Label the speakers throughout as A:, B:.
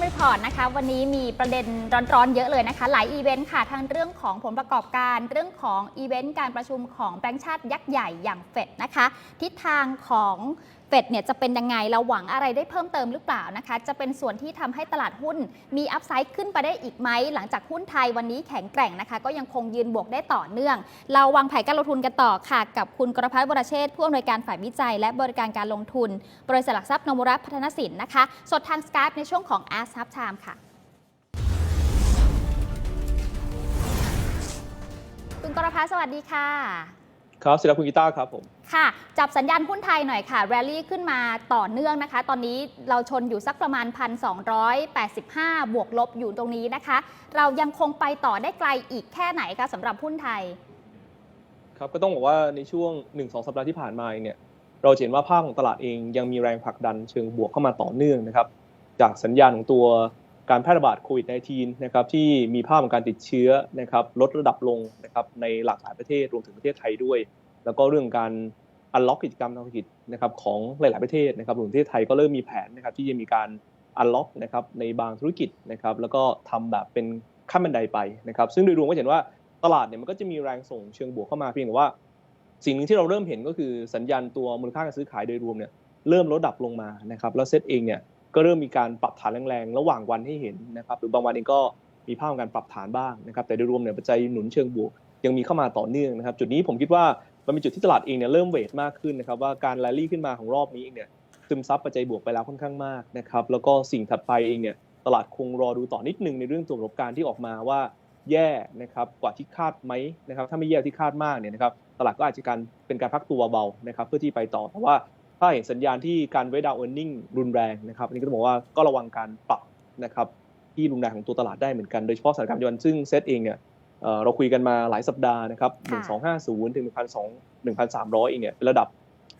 A: m Report นะคะวันนี้มีประเด็นร้อนๆเยอะเลยนะคะ หลายอีเวนต์ค่ะทั้งเรื่องของผลประกอบการ เรื่องของอีเวนต์การประชุมของแบงก์ชาติยักษ์ใหญ่อย่างเฟดนะคะ ทิศทางของ เฟดเนี่ยจะเป็นยังไงเราหวังอะไรได้เพิ่มเติมหรือเปล่านะคะ จะเป็นส่วนที่ทำให้ตลาดหุ้นมีอัพไซด์ขึ้นไปได้อีกไหมหลังจากหุ้นไทยวันนี้แข็งแกร่งนะคะ ก็ยังคงยืนบวกได้ต่อเนื่อง เราวางแผนการลงทุนกันต่อค่ะ กับคุณกรพัฒน์วรเชษฐ์ผู้อำนวยการฝ่ายวิจัย และบริการการลงทุน บริษัทหลักทรัพย์นมุระพัฒนสินนะคะ สดทางสกายในช่วงของ Ask Hub Time ค่ะคุณกรพัฒน์สวัสดีค่ะ
B: ครับศิลปคุณกีตาร์ครับผม
A: ค่ะ จับสัญญาณหุ้นไทยหน่อยค่ะ แรลลี่ขึ้นมาต่อเนื่องนะคะ ตอนนี้เราชนอยู่สักประมาณ 1,285 บวกลบอยู่ตรงนี้นะคะ เรายังคงไปต่อได้ไกลอีกแค่ไหนคะสำหรับหุ้นไทย
B: ครับ ก็ต้องบอกว่าในช่วง 1-2 สัปดาห์ที่ผ่านมาเนี่ย เราเห็นว่าภาพของตลาดเองยังมีแรงผลักดันเชิงบวกเข้ามาต่อเนื่องนะครับ จากสัญญาณของตัวการแพร่ระบาดโควิด -19 นะครับที่มีภาพของการติดเชื้อนะครับลดระดับลงนะครับในหลากหลายประเทศรวมถึงประเทศไทยด้วย แล้วก็เรื่องการอันล็อกกิจกรรมทางเศรษฐกิจนะครับของหลาย ๆ ประเทศนะครับรวมถึงประเทศไทยก็เริ่มมีแผนนะครับที่จะมีการอันล็อกนะครับในบางธุรกิจนะครับแล้วก็ทำแบบเป็นขั้นบันไดไปนะครับ ซึ่งโดยรวมก็เห็นว่าตลาดเนี่ยมันก็จะมีแรงส่งเชิงบวกเข้ามาเพียงแต่ว่า สิ่งหนึ่งที่เราเริ่มเห็นก็คือสัญญาณตัวมูลค่าการซื้อขายโดยรวมเนี่ยเริ่มลดดับลงมานะครับแล้วเซตเองเนี่ยก็เริ่มมีการปรับฐานแรงๆ ระหว่างวันให้เห็นนะครับหรือบางวันเองก็มีภาพของการปรับฐานบ้างนะครับแต่โดยรวมเนี่ยปัจจัยหนุนเชิงบวกยังมีเข้ามาต่อเนื่องนะครับ จุดนี้ผมคิดว่า มันเป็นจุดที่ตลาดเองเนี่ยเริ่มเวทมากขึ้นนะครับว่าการแรลลี่ขึ้นมาของรอบนี้เองเนี่ยซึมซับปัจจัยบวกไปแล้วค่อนข้างมากนะครับแล้วก็สิ่งถัดไปเองเนี่ยตลาดคงรอดูต่อนิดนึงในเรื่องตัวประกอบการที่ออกมาว่าแย่นะครับกว่าที่คาดไหมนะครับถ้าไม่แย่ที่คาดมากเนี่ยนะครับตลาดก็อาจจะการเป็นการพักตัวเบานะครับเพื่อที่ไปต่อเพราะว่าถ้าเห็นสัญญาณที่การไว้ดาวเออร์เน็งรุนแรงนะครับอันนี้ก็ต้องบอกว่าก็ระวังการปรับนะครับที่รุนแรงของตัวตลาดได้เหมือนกันโดยเฉพาะสถานการณ์ปัจจุบันซึ่งเซตเองเนี่ย เอ่อเราคุยกันมาหลายสัปดาห์นะครับ
A: ค่ะ
B: 1250 ถึง 1,200 1,300เองเนี่ยเป็นระดับ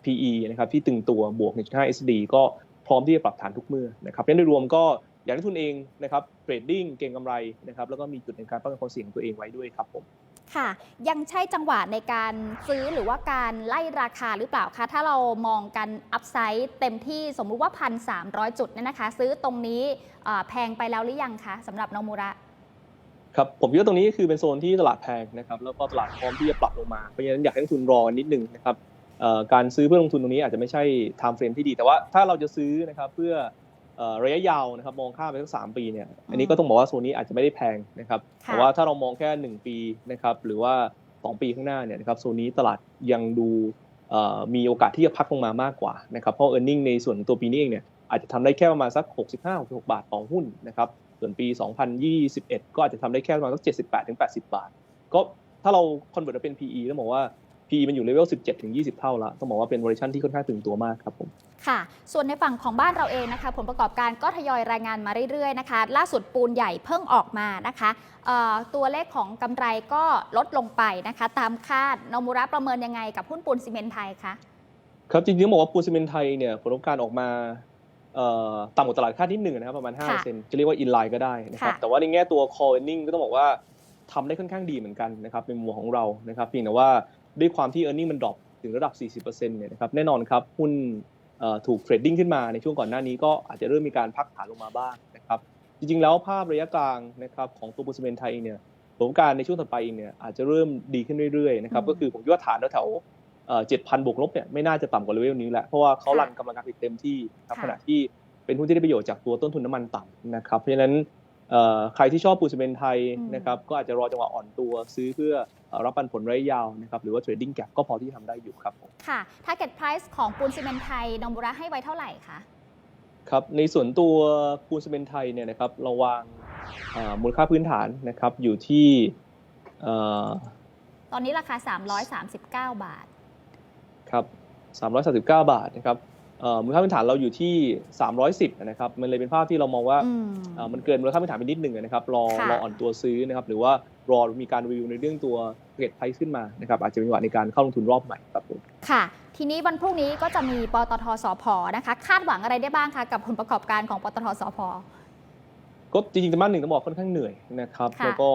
B: PE นะครับที่ตึงตัวบวก 1.5 SD ก็พร้อมที่จะปรับฐานทุกเมื่อนะครับเพราะฉะนั้นโดยรวมก็อยากให้ทุนเองนะครับเทรดดิ้งเก็งกำไรนะครับแล้วก็มีจุดในการป้องกันความเสี่ยงของตัวเองไว้ด้วยครับผม
A: ค่ะ ยังใช่จังหวะในการซื้อหรือว่าการไล่ราคาหรือเปล่าคะถ้าเรามองกันอัพไซด์เต็มที่สมมุติว่า 1,300 จุดเนี่ยนะคะ ซื้อตรงนี้เอ่อแพงไปแล้วหรือยังคะสำหรับโนมูระ
B: ครับผมคิดว่าตรงนี้คือเป็นโซนที่ตลาดแพงนะครับแล้วก็ตลาดพร้อมที่จะปรับลงมาเพราะฉะนั้นอยากให้นักทุนรอนิดนึงนะครับเอ่อการซื้อเพื่อลงทุนตรงนี้อาจจะไม่ใช่ time frame ที่ดี แต่ว่าถ้าเราจะซื้อนะครับเพื่อเอ่อระยะยาวนะครับมองข้ามไปสักสามปีเนี่ยอันนี้ก็ต้องบอกว่าโซนนี้อาจจะไม่ได้แพงนะครับ
A: ค่ะ
B: แต่ว่าถ้าเรามองแค่ 1 ปีนะครับหรือว่า 2 ปีข้างหน้าเนี่ยนะครับโซนนี้ตลาดยังดูเอ่อมีโอกาสที่จะพักลงมามากกว่านะครับเพราะ e a r n i n g ในส่วนของตัวปีนี้เองเนี่ยอาจจะทำได้แค่ประมาณสัก 65-66 บาทต่อหุ้นนะครับ ส่วนปี 2021 ก็อาจจะทำได้แค่ประมาณสัก78ถึง80 บาท ก็ถ้าเราคอนเวิร์ตเป็น PE ต้องบอกว่า PE มันอยู่เลเวล 17 ถึง 20 เท่าละต้องบอกว่าเป็น valuation ที่ค่อนข้างตึงตัวมากครับผม
A: ค่ะ ส่วนในฝั่งของบ้านเราเองนะคะ ผลประกอบการก็ทยอยรายงานมาเรื่อยๆนะคะ ล่าสุดปูนใหญ่เพิ่งออกมานะคะเอ่อตัวเลขของกำไรก็ลดลงไปนะคะ ตามคาดโนมูระประเมินยังไงกับหุ้นปูนซีเมนต์ไทยคะ
B: ครับจริงๆต้องบอกว่าปูนซีเมนต์ไทยเนี่ยผลประกอบการออกมาเอ่อ ต่ำกว่าตลาดคาดนิดหนึ่งนะครับประมาณ5%จะเรียกว่า in line ก็ได้นะครับ
A: ค่ะ
B: แต่ว่าในแง่ตัว core earning ก็ต้องบอกว่าทำได้ค่อนข้างดีเหมือนกันนะครับในมุมของเรานะครับเพียงแต่ว่าด้วยความที่ earning มันดรอปถึงระดับ 40%เนี่ยนะครับแน่นอนครับหุ้นเอ่อถูกเทรดดิ้งขึ้นมาในช่วงก่อนหน้านี้ก็อาจจะเริ่มมีการพักฐานลงมาบ้างนะครับจริงๆ แล้วภาพระยะกลางนะครับของตัวปูนซีเมนต์ไทยเองเนี่ยผลประกอบการในช่วงถัดไปเองเนี่ยอาจจะเริ่มดีขึ้นเรื่อยๆนะครับ
A: อืม
B: ก็คือผมคิดว่าฐานแถวๆ เจ็ดพันบวกลบเนี่ยไม่น่าจะต่ำกว่าเลเวลนี้แหละเพราะว่าเขา
A: ค่ะ
B: รันกำลังการผลิตเต็มที่ครับ
A: ค่ะ
B: ขณะที่เป็นหุ้นที่ได้ประโยชน์จากตัวต้นทุนน้ำมันต่ำนะครับเพราะฉะนั้นเอ่อใครที่ชอบปูนซีเมนต์ไทยนะครับก็อาจจะรอจังหวะอ่อนตัวซื้อเพื่อเอ่อรับปันผลระยะยาวนะครับหรือว่าเทรดดิ้งแก p ก็พอที่จะทำได้อยู่ครับผม
A: ค่ะ Target Price ของปูนซีเมนต์ไทยโนมูระให้ไว้เท่าไหร่คะ
B: ครับในส่วนตัวปูนซีเมนต์ไทยเนี่ยนะครับเราวางเอ่อมูลค่าพื้นฐานนะครับอยู่ที่เอ่อ
A: ตอนนี้ราคา 339 บาท
B: ครับ339 บาทนะครับเอ่อมูลค่าพื้นฐานเราอยู่ที่ 310นะครับมันเลยเป็นภาพที่เรามองว่า
A: อืม
B: เอ่อมันเกินมูลค่าพื้นฐานไปนิดหนึ่งนะครับรอ
A: ค่ะ
B: รออ่อนตัวซื้อนะครับหรือว่ารอมีการรีวิวในเรื่องตัวเกรดไพรซ์ขึ้นมานะครับอาจจะมีจังหวะในการเข้าลงทุนรอบใหม่ครับผม
A: ค่ะ ทีนี้วันพรุ่งนี้ก็จะมีปตทสพนะคะคาดหวังอะไรได้บ้างคะกับผลประกอบการของปตทสพ
B: ก็จริงๆไตรมาสหนึ่งต้องบอกค่อนข้างเหนื่อยนะครับ
A: ค่ะ
B: แล้วก็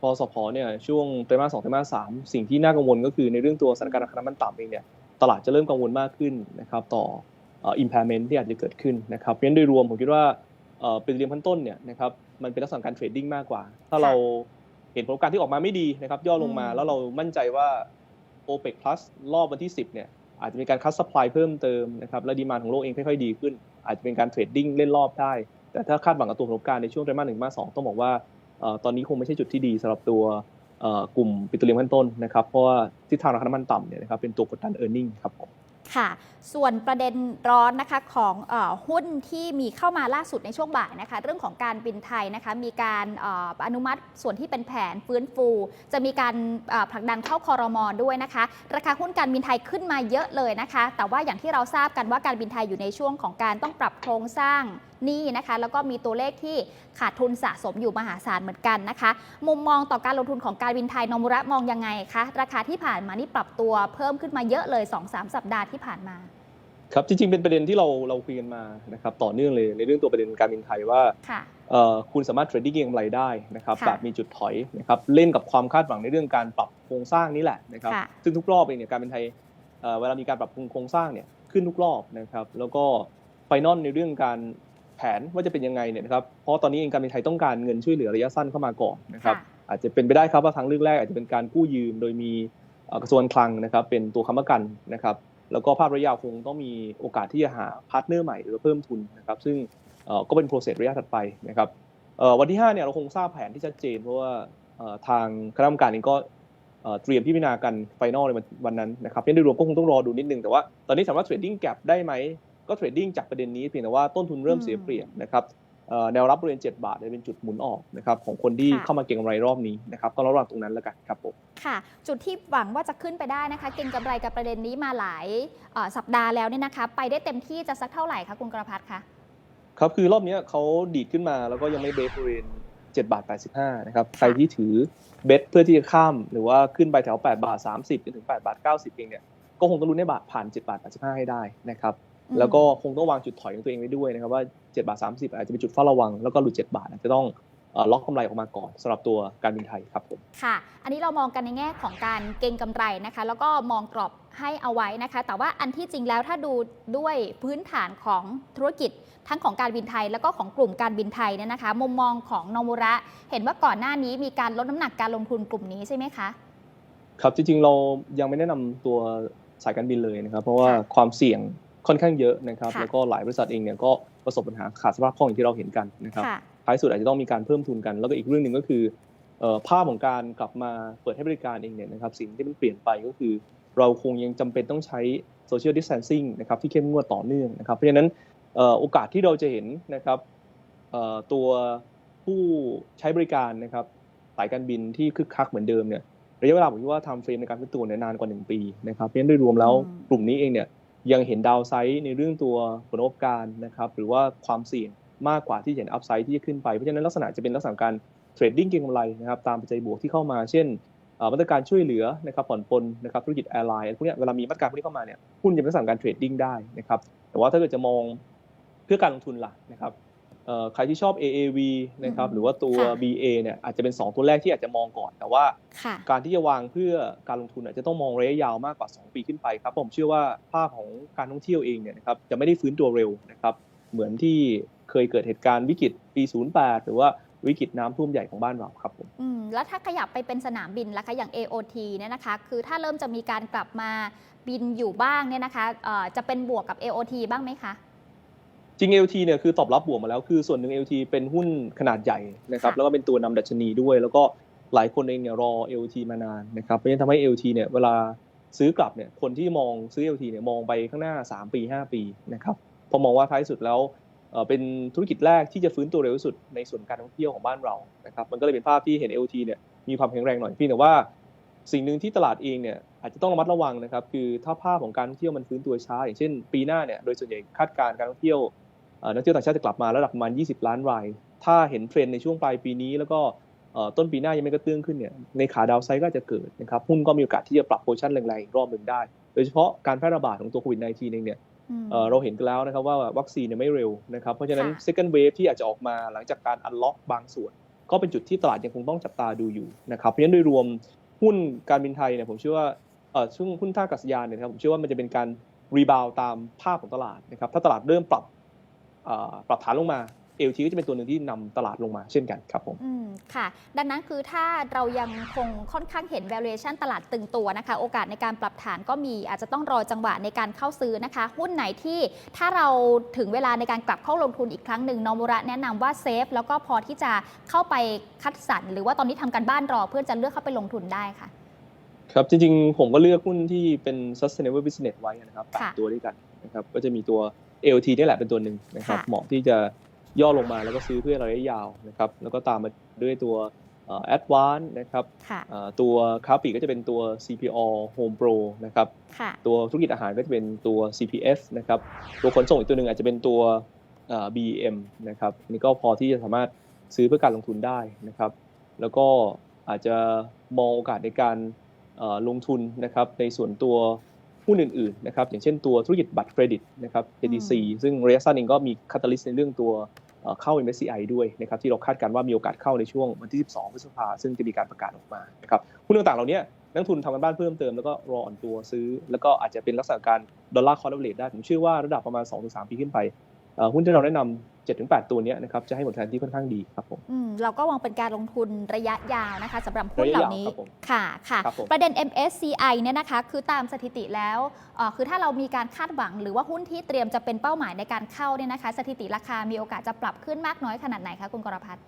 B: พอสพเนี่ยช่วงไตรมาสสองไตรมาสสามสิ่งที่น่ากังวลก็คือในเรื่องตัวสถานการณ์ราคาน้ำมันต่ำเองเนี่ย ตลาดจะเริ่มกังวลมากขึ้นนะครับต่อเอ่อ impairment ที่อาจจะเกิดขึ้นนะครับเพราะฉะนั้นโดยรวมผมคิดว่าเอ่อเป็นเรียมขั้นต้นเนี่ยนะครับมันเป็นลักษณะการเทรดดิ้งมากกว่า ถ้า
A: ค่ะ
B: เราเห็นผลประกอบการที่ออกมาไม่ดีนะครับย่อลงมา
A: อืม
B: แล้วเรามั่นใจว่า OPEC Plus รอบวันที่ 10เนี่ยอาจจะมีการคัดซัพพลายเพิ่มเติมนะครับและดีมานของโลกเองค่อยๆดีขึ้น อาจจะเป็นการเทรดดิ้งเล่นรอบได้ แต่ถ้าคาดหวังกับตัวผลประกอบการในช่วงไตรมาสหนึ่งไตรมาสสองต้องบอกว่าเอ่อตอนนี้คงไม่ใช่จุดที่ดีสำหรับตัวเอ่อ กลุ่มปิโตรเลียมขั้นต้นนะครับ เพราะว่าทิศทางราคาน้ำมันต่ำเนี่ยนะครับเป็นตัวกดดัน e a r n i n g ครับผม
A: ค่ะ ส่วนประเด็นร้อนนะคะของอหุ้นที่มีเข้ามาล่าสุดในช่วงบ่ายนะคะ เรื่องของการบินไทยนะคะ มีการออนุมัติส่วนที่เป็นแผนฟื้นฟู จะมีการผลักดันเข้าคอรมอด้วยนะคะ ราคาหุ้นการบินไทยขึ้นมาเยอะเลยนะคะ แต่ว่าอย่างที่เราทราบกันว่าการบินไทยอยู่ในช่วงของการต้องปรับโครงสร้างหนี้นะคะ แล้วก็มีตัวเลขที่ขาดทุนสะสมอยู่มหาศาลเหมือนกันนะคะ มุมมองต่อการลงทุนของการบินไทยนมุระมองยังไงคะ ราคาที่ผ่านมานี่ปรับตัวเพิ่มขึ้นมาเยอะเลย 2-3 สัปดาห์ที่ผ่านมา
B: ครับจริงๆเป็นประเด็นที่เราเราคุยกันมานะครับต่อเนื่องเลยในเรื่องตัวประเด็นการบินไทยว่า
A: ค่ะ
B: เอ่อคุณสามารถเทรดดิ้งเก็งกำไรได้นะครับ
A: ค่ะ
B: แบบมีจุดถอยนะครับเล่นกับความคาดหวังในเรื่องการปรับโครงสร้างนี่แหละนะครับ
A: ค่ะ
B: ซึ่งทุกรอบเองเนี่ยการบินไทยเอ่อเวลามีการปรับปรุงโครงสร้างเนี่ยขึ้นทุกรอบนะครับแล้วก็ไฟนอลในเรื่องการ แผนว่าจะเป็นยังไงเนี่ยนะครับเพราะตอนนี้เองการบินไทยต้องการเงินช่วยเหลือระยะสั้นเข้ามาก่อนนะครับ
A: ค่ะ
B: อาจจะเป็นไปได้ครับว่าทางเลือกแรกอาจจะเป็นการกู้ยืม โดยมีเอ่อกระทรวงคลังนะครับเป็นตัวค้ำประกันนะครับแล้วก็ภาพระยะยาวคงต้องมีโอกาสที่จะหาพาร์ทเนอร์ใหม่หรือเพิ่มทุนนะครับซึ่งเอ่อก็เป็นโปรเซสระยะถัดไปนะครับเอ่อวันที่5เนี่ยเราคงทราบแผนที่ชัดเจน เพราะว่าเอ่อทางคณะกรรมการเองก็เอ่อเตรียมพิจารณากันไฟนอลในวันวันนั้นนะครับเพราะฉะนั้นโดยรวมก็คงต้องรอดูนิดนึงแต่ว่าตอนนี้สามารถเทรดดิ้งแก p ได้ไหม ก็เทรดดิ้งจากประเด็นนี้เพียงแต่ว่าต้นทุนเริ่มเสียเปรียบนะครับเอ่อแนวรับบริเวณ 7 บาทเนี่ยเป็นจุดหมุนออกนะครับของคนที่
A: ค่ะ
B: เข้ามาเก็งกำไรรอบนี้นะครับก็ระวังตรงนั้นแล้วกันครับผม
A: ค่ะ จุดที่หวังว่าจะขึ้นไปได้นะคะ เก็งกำไรกับประเด็นนี้มาหลายเอ่อสัปดาห์แล้วเนี่ยนะคะ ไปได้เต็มที่จะสักเท่าไหร่คะคุณกระพัฒน์คะ
B: ครับคือรอบเนี้ยเขาดีดขึ้นมาแล้วก็ยังไม่เบรกบริเวณ7บาท85นะครับใครที่ถือเบสเพื่อที่จะข้าม หรือว่าขึ้นไปแถว 8 บาท 30จนถึง8บาท90เองเนี่ยก็คงต้องรุ้นให้บาทผ่าน7บาท85ให้ได้นะครับ
A: อืม
B: แล้วก็คงต้องวางจุดถอยของตัวเองไว้ด้วยนะครับว่า7บาท30 อาจจะเป็นจุดเฝ้าระวัง แล้วก็หลุด 7 บาทอาจจะต้องเอ่อล็อกกำไรออกมาก่อนสำหรับตัวการบินไทยครับผม
A: ค่ะ อันนี้เรามองกันในแง่ของการเก็งกำไรนะคะ แล้วก็มองกรอบให้เอาไว้นะคะ แต่ว่าอันที่จริงแล้วถ้าดูด้วยพื้นฐานของธุรกิจทั้งของการบินไทย แล้วก็ของกลุ่มการบินไทยเนี่ยนะคะ มุมมองของนมุระ เห็นว่าก่อนหน้านี้มีการลดน้ำหนักการลงทุนกลุ่มนี้ใช่ไหมคะ
B: ครับจริงๆเรายังไม่แนะนำตัวสายการบินเลยนะครับ เพราะว่า
A: ค่ะ
B: ความเสี่ยง ค่อนข้างเยอะนะครับ
A: ค่ะ
B: แล้วก็หลายบริษัทเองเนี่ยก็ประสบปัญหาขาดสภาพคล่องอย่างที่เราเห็นกันนะครับ
A: ค่ะ
B: ท้ายสุดอาจจะต้องมีการเพิ่มทุนกัน แล้วก็อีกเรื่องหนึ่งก็คือเอ่อภาพของการกลับมาเปิดให้บริการเองเนี่ยนะครับสิ่งที่มันเปลี่ยนไปก็คือ เราคงยังจำเป็นต้องใช้ social distancing นะครับที่เข้มงวดต่อเนื่องนะครับ เพราะฉะนั้นเอ่อโอกาสที่เราจะเห็นนะครับเอ่อตัวผู้ใช้บริการนะครับสายการบินที่คึกคักเหมือนเดิมเนี่ยระยะเวลาผมคิดว่า time frame ในการฟื้นตัวเนี่ยนานกว่า 1 ปีนะครับเพราะฉะนั้นโดยรวมแล้ว
A: อืม
B: กลุ่มนี้เองเนี่ย ยังเห็นดาวไซด์ในเรื่องตัวผลประกอบการนะครับหรือว่าความเสี่ยงมากกว่าที่เห็นอัพไซด์ที่จะขึ้นไป เพราะฉะนั้นลักษณะจะเป็นลักษณะการเทรดดิ้งเก็งกำไรนะครับตามปัจจัยบวกที่เข้ามา เช่นมาตรการช่วยเหลือนะครับผ่อนปลนนะครับธุรกิจแอร์ไลน์พวกนี้เวลามีมาตรการพวกนี้เข้ามาเนี่ยหุ้นจะเป็นลักษณะการเทรดดิ้งได้นะครับแต่ว่าถ้าเกิดจะมองเพื่อการลงทุนล่ะนะครับ ใครที่ชอบ AAV นะครับ
A: อืม
B: หรือว่าตัว
A: ค่ะ
B: BA เนี่ยอาจจะเป็น 2 ตัวแรกที่อาจจะมองก่อน แต่ว่า
A: ค่ะ
B: การที่จะวางเพื่อการลงทุนอาจจะต้องมองระยะยาวมากกว่า 2 ปีขึ้นไปครับผมเชื่อว่าภาพของการท่องเที่ยวเองเนี่ยนะครับจะไม่ได้ฟื้นตัวเร็วนะครับเหมือนที่เคยเกิดเหตุการณ์วิกฤตปี 08 หรือว่าวิกฤตน้ำท่วมใหญ่ของบ้านเราครับผม
A: อืมแล้วถ้าขยับไปเป็นสนามบินล่ะคะอย่าง AOT เนี่ยนะคะ คือถ้าเริ่มจะมีการกลับมาบินอยู่บ้างเนี่ยนะคะเอ่อจะเป็นบวกกับ AOT บ้างไหมคะ
B: จริง LT เนี่ยคือตอบรับบวกมาแล้วคือส่วนหนึ่ง LT เป็นหุ้นขนาดใหญ่นะครับ
A: ค่ะ
B: แล้วก็เป็นตัวนำดัชนีด้วย แล้วก็หลายคนเองเนี่ยรอ LT มานานนะครับเพราะฉะนั้นทำให้ LT เนี่ยเวลาซื้อกลับเนี่ยคนที่มองซื้อ LT เนี่ยมองไปข้างหน้า 3 ปี 5 ปีนะครับเพอมองว่าท้ายสุดแล้วเอ่อเป็นธุรกิจแรกที่จะฟื้นตัวเร็วที่สุดในส่วนการท่องเที่ยวของบ้านเรานะครับมันก็เลยเป็นภาพที่เห็น LT เนี่ยมีความแข็งแรงหน่อยเพียงแต่ว่า สิ่งหนึ่งที่ตลาดเองเนี่ยอาจจะต้องระมัดระวังนะครับคือถ้าภาพของการท่องเที่ยวมันฟื้นตัวช้า อย่างเช่น ปีหน้าเนี่ยโดยส่วนใหญ่คาดการณ์การท่องเที่ยวเอ่อ นักเที่ยวต่างชาติจะกลับมาระดับประมาณ 20 ล้านราย ถ้าเห็นเทรนด์ในช่วงปลายปีนี้ แล้วก็เอ่อต้นปีหน้ายังไม่กระเตื้องขึ้นเนี่ยในขาดาวไซด์ก็อาจจะเกิดนะครับหุ้นก็มีโอกาสที่จะปรับโพชั่นแรงๆอีกรอบหนึ่งได้ โดยเฉพาะการแพร่ระบาดของตัวโควิด -19 เองเนี่ย
A: อืม
B: เอ่อเราเห็นกันแล้วนะครับว่าวัคซีนเนี่ยไม่เร็วนะครับเพราะฉะนั้น
A: ค่ะ
B: second wave ที่อาจจะออกมาหลังจากการอันล็อกบางส่วน ก็เป็นจุดที่ตลาดยังคงต้องจับตาดูอยู่นะครับเพราะฉะนั้นโดยรวมหุ้นการบินไทยเนี่ยผมเชื่อว่าเอ่อช่วงหุ้นท่าอากาศยานเนี่ยนะครับผมเชื่อว่ามันจะเป็นการรีบาวตามภาพของตลาดนะครับถ้าตลาดเริ่มปรับเอ่อ ปรับฐานลงมา LT ก็จะเป็นตัวหนึ่งที่นำตลาดลงมาเช่นกันครับผม
A: อืมค่ะ ดังนั้นคือถ้าเรายังคงค่อนข้างเห็น valuation ตลาดตึงตัวนะคะ โอกาสในการปรับฐานก็มีอาจจะต้องรอจังหวะในการเข้าซื้อนะคะ หุ้นไหนที่ถ้าเราถึงเวลาในการกลับเข้าลงทุนอีกครั้งหนึ่งนอมุระแนะนำว่าเซฟแล้วก็พอที่จะเข้าไปคัดสรรหรือว่าตอนนี้ทำการบ้านรอเพื่อจะเลือกเข้าไปลงทุนได้ค่ะ
B: ครับจริงๆ ผมก็เลือกหุ้นที่เป็น sustainable business ไว้นะครับแปด
A: ค่ะ
B: ตัวด้วยกันนะครับก็จะมีตัว LT นี่แหละเป็นตัวหนึ่งนะครับ
A: ค่ะ
B: เหมาะที่จะย่อลงมาแล้วก็ซื้อเพื่อระยะยาวนะครับแล้วก็ตามมาด้วยตัวเอ่อ Advance นะครับ
A: ค่ะ
B: เอ่อตัวค้าปลีกก็จะเป็นตัว CPO Home Pro นะครับ
A: ค่ะ
B: ตัวธุรกิจอาหารก็จะเป็นตัว CPF นะครับตัวขนส่งอีกตัวหนึ่งอาจจะเป็นตัวเอ่อ BEM นะครับอันนี่ก็พอที่จะสามารถซื้อเพื่อการลงทุนได้นะครับ แล้วก็อาจจะมองโอกาสในการเอ่อลงทุนนะครับในส่วนตัว หุ้นอื่นๆนะครับอย่างเช่นตัวธุรกิจบัตรเครดิตนะครับ KTC ซึ่งระยะสั้นเองก็มีคาตาลิสต์ในเรื่องตัวเอ่อเข้า MSCI ด้วยนะครับที่เราคาดการณ์ว่ามีโอกาสเข้าในช่วงวันที่ 12 พฤษภาซึ่งจะมีการประกาศออกมานะครับหุ้นต่างๆเหล่านี้นักลงทุนทำกันบ้านเพิ่มเติมแล้วก็รออ่อนตัวซื้อ แล้วก็อาจจะเป็นลักษณะการดอลลาร์คอร์เรทได้ผมเชื่อว่าระดับประมาณ 2-3 ปีขึ้นไปเอ่อหุ้นที่เราแนะนำ 7-8 ตัวเนี้ยนะครับจะให้ผลตอบแทนที่ค่อนข้างดีครับผม
A: อืมเราก็วางเป็นการลงทุนระยะยาวนะคะสำหรับหุ้นเหล่านี้
B: ระยะยาวครับผม
A: ค่ะค่ะ
B: ครับผม
A: ประเด็น MSCI เนี่ยนะคะคือตามสถิติแล้วเอ่อคือถ้าเรามีการคาดหวัง หรือว่าหุ้นที่เตรียมจะเป็นเป้าหมายในการเข้าเนี่ยนะคะ สถิติราคามีโอกาสจะปรับขึ้นมากน้อยขนาดไหนคะคุณกรพัฒน์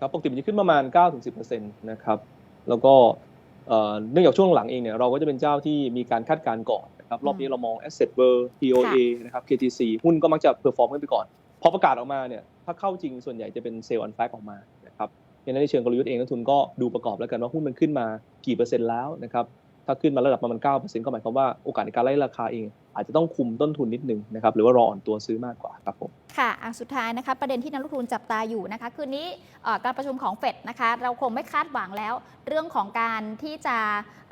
B: ครับปกติมันจะขึ้นประมาณ 9-10%นะครับแล้วก็เอ่อเนื่องจากช่วงหลังเองเนี่ยเราก็จะเป็นเจ้าที่มีการคาดการณ์ก่อนนะครับรอบนี้เรามอง Asset World POA นะครับ KTC หุ้นก็มักจะเพอร์ฟอร์มขึ้นไปก่อน พอประกาศออกมาเนี่ยถ้าเข้าจริงส่วนใหญ่จะเป็นเซลล์อันแฟกออกมานะครับดังนั้นในเชิงกลยุทธ์เองนักทุนก็ดูประกอบแล้วกันว่าหุ้นมันขึ้นมากี่เปอร์เซ็นต์แล้วนะครับถ้าขึ้นมาระดับประมาณ9%ก็หมายความว่าโอกาสในการไล่ราคาเอง อาจจะต้องคุมต้นทุนนิดนึงนะครับหรือว่ารออ่อนตัวซื้อมากกว่าครับผม
A: ค่ะอะสุดท้ายนะคะประเด็นที่นักลงทุนจับตาอยู่นะคะคืนนี้เอ่อการประชุมของเฟดนะคะเราคงไม่คาดหวังแล้ว เรื่องของการที่จะ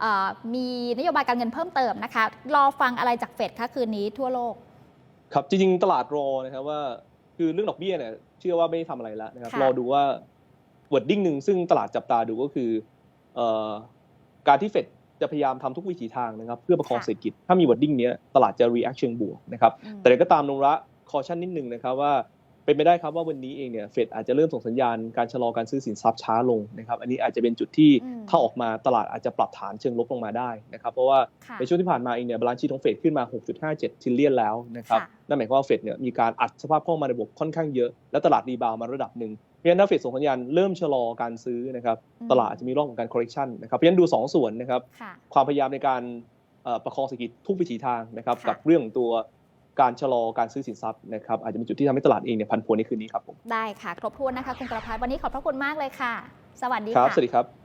A: เอ่อมีนโยบายการเงินเพิ่มเติมนะคะรอฟังอะไรจากเฟดคะคืนนี้ทั่วโลก
B: ครับจริงๆตลาดรอนะครับว่า คือเรื่องดอกเบี้ยเนี่ยเชื่อว่าไม่ทำอะไรแล้วนะครับ
A: ค่ะ
B: รอดูว่า wording หนึ่งซึ่งตลาดจับตาดูก็คือเอ่อการที่เฟดจะพยายามทำทุกวิถีทางนะครับ เพื่อประคองเศรษฐกิจ ถ้ามี wording เนี้ยตลาดจะ react เชิงบวกนะครับ
A: อืม
B: แต่ก็ตามนงระคอชั่นนิดนึงนะครับว่า เป็นไปได้ครับว่าวันนี้เองเนี่ยเฟดอาจจะเริ่มส่งสัญญาณการชะลอการซื้อสินทรัพย์ช้าลงนะครับอันนี้อาจจะเป็นจุดที่
A: อืม
B: ถ้าออกมาตลาดอาจจะปรับฐานเชิงลบลงมาได้นะครับเพราะว่า
A: ค่ะ
B: ในช่วงที่ผ่านมาเองเนี่ยบาลานซ์ชีของเฟดขึ้นมา 6.57ทิลเลียนแล้วนะครับ
A: ค่ะ
B: นั่นหมายความว่าเฟดเนี่ยมีการอัดสภาพคล่องมาในระบบค่อนข้างเยอะ และตลาดรีบาวด์มาระดับหนึ่งเพราะฉะนั้นถ้าเฟดส่งสัญญาณเริ่มชะลอการซื้อนะครับ
A: อืม
B: ตลาดอาจจะมีรอบของการ correction นะครับเพราะฉะนั้นดู 2 ส่วนนะครับ
A: ค่ะ
B: ความพยายามในการเอ่อประคองเศรษฐกิจทุกวิถีทางนะครับ
A: ค่ะ
B: กับเรื่องของตัว การชะลอการซื้อสินทรัพย์นะครับอาจจะเป็นจุดที่ทำให้ตลาดเองเนี่ยพันผวนในคืนนี้ครับผม
A: ได้ค่ะ ครบถ้วนนะคะคุณกรพัฒน์วันนี้ขอบพระคุณมากเลยค่ะ สวัสดี
B: ครับ
A: ค่ะ
B: สวัสดีครับ